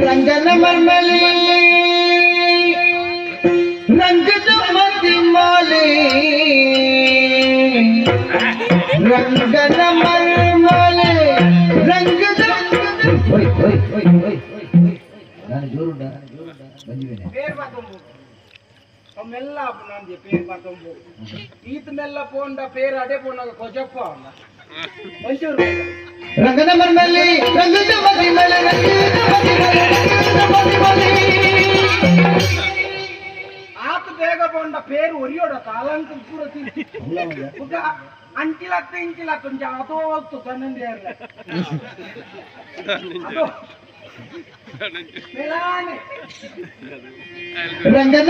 ರಂಗನ ಮರ್ಮಲಿ ರಂಗದ ಮತಿ ಮಾಲೆ ರಂಗನ ಮರ್ಮಲೆ ರಂಗದ ಓಯ್ ಓಯ್ ಓಯ್ ಓಯ್ ನಾನು ಜೋರುಂಡ ಬಂದಿದ್ದೇನೆ పేరు పతంబు ఓ మెల్ల నాంది పేరు పతంబు ఈత మెల్ల పోండ పేరు అడే పోండ కొజప్ప ఉండ మంచూరు ರಂಗನ ಮರ್ಮಲ್ಲಿ ರಂಗದ ಮದಿ ಮೇಲೆ ರಂಗದ ಮದಿ ಮೇಲೆ ರಂಗದ ಮದಿ ಆತ ಬೇಗ ಬಂದ ಪೇರು ಒರಿಯೋಡ ಕಾಲಂಕ ಪೂರ ತಿಂತ ಅಂಟಿಲತ್ತ ಇಂಟಿಲತ್ತ ಒಂಜ ಅದು ಹೋಗ್ತು ರಂಗನ ಅದು ರಂಗದ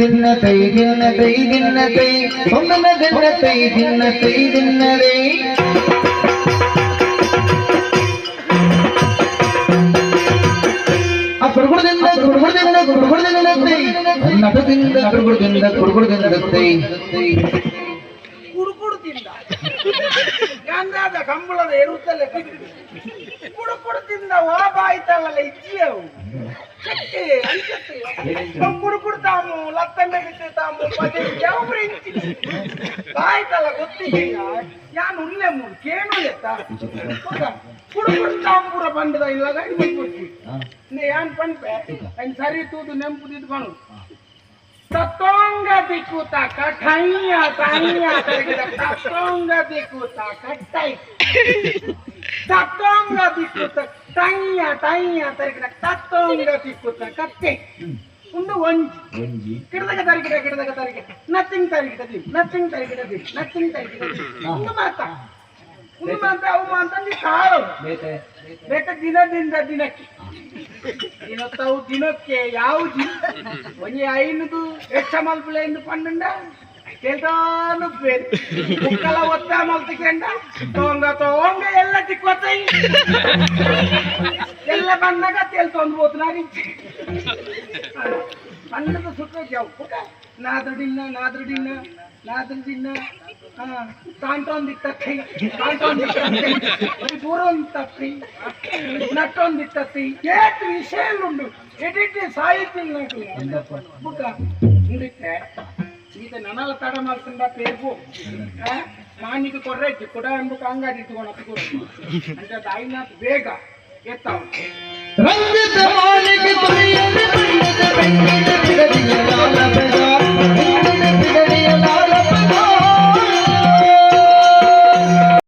ದಿನ್ನತೈ ದಿನ್ನತೈ ದಿನ್ನತೈ ಒಮ್ಮನ ದಿನ್ನತೈ ದಿನ್ನರೇ ಆ ಕುರುಗುಡದಿಂದ ಕುರುಗುಡದಿಂದ ಕುರುಗುಡದಿಂದ ನಟದಿಂದ ಕುರುಗುಡದಿಂದ ಕುರುಗುಡದಿಂದ ಕುಡುಕುಡು ತಿಂದ ಗಂಧಾದ ಕಂಬಳದ ಎರುತ್ತಲೆ ಕುಡುಕುಡು ತಿಂದ ಓಬಾಯ್ತಲ್ಲ ಇಜ್ಜಿಯವು ಶಕ್ತಿ ಅಂಕುಡು ಕೊಡ್ತಾನು ಲತ್ತಣ್ಣ ಬಿತ್ತಾಮು ಪದೇ ಯಾವೊಬ್ರು ಆಯ್ತಲ್ಲ ಗೊತ್ತಿಗೆ ಯಾನ್ ಉಳ್ಳೆ ಮೂರು ಕೇನು ಎತ್ತ? ಕುಡು ಕೊಡ್ತಾವು ಇಲ್ಲ ಗಾಡಿ ಬಂದ್ಬಿಡ್ತಿ ನೀ ಯಾನ್ ಪಂಪೆ ಹಂಗೆ ಸರಿ ತೂದು ನೆಂಪು ತಿದ್ಕೊಂಡು ತತ್ತೋಂಗ ದಿಕ್ಕೂತ ಕಠಯ್ಯ ತಯ್ಯ ತತ್ತೋಂಗ ದಿಕ್ಕೂತ ಕಟ್ಟೈ ತತ್ತೋಂಗ ದಿಕ್ಕುತ ಟೈಯ ಟೈಯ ತರಿಗಿಡ ತತ್ತೋಂಗ ದಿಕ್ಕುತ ಕತ್ತೆ. ಒಂದು ಒಂಜಿ. ಒಂಜಿ. ಕಿಡದಗ ತರಿಗಿಡ ಕಿಡದಗ ತರಿಗಿಡ. ನಥಿಂಗ್ ತರಿಗಿಡದಿ ನಥಿಂಗ್ ತರಿಗಿಡದಿ ನಥಿಂಗ್ ತರಿಗಿಡದಿ ಒಂದು ಮಾತ ಒಂದು ಮಾತ ಅವು ಮಾತಂದು ಕಾಳು. ಬೇತೆ. ಬೇಕ ದಿನದಿಂದ ದಿನಕ್ಕೆ. ದಿನತ್ತವು ದಿನಕ್ಕೆ ಯಾವ ದಿನ? ಒಂಜಿ ಐನದು ಹೆಚ್ಚ ಮಲ್ಪಲೆಂದು ಪಂಡುಂಡ కేటాలు పేరు ముక్కల వస్తా మొలతికెండ దొంగ తోంగ ఎల్ల తిక్కొచ్చాయి ఎల్ల బండగా తేలుతోంది పోతున్నారు అందరితో సుఖావు నాదుడిన్నా నాదుడిన్నా నాదుడిన్నా తాంటోంది తత్తి తాంటోంది తత్తి పూర్వం తత్తి నట్టోంది తత్తి ఏటి విషయాలు ఉండు ఎటు సాహిత్యం నాకు. బుక్క ఉండితే ಇದು ನನಲ ತಡ ಮಾಡ್ಕೊಂಡ ಪೇರ್ಬು ಮಾನಿಗೆ ಕೊಡ್ರೆ ಕೊಡ ಎಂಬುಕ ಅಂಗಡಿ ಇಟ್ಕೊಂಡು ಹತ್ಕೊಂಡು ಅಂದ್ರೆ ಬೇಗ ಎತ್ತಾವ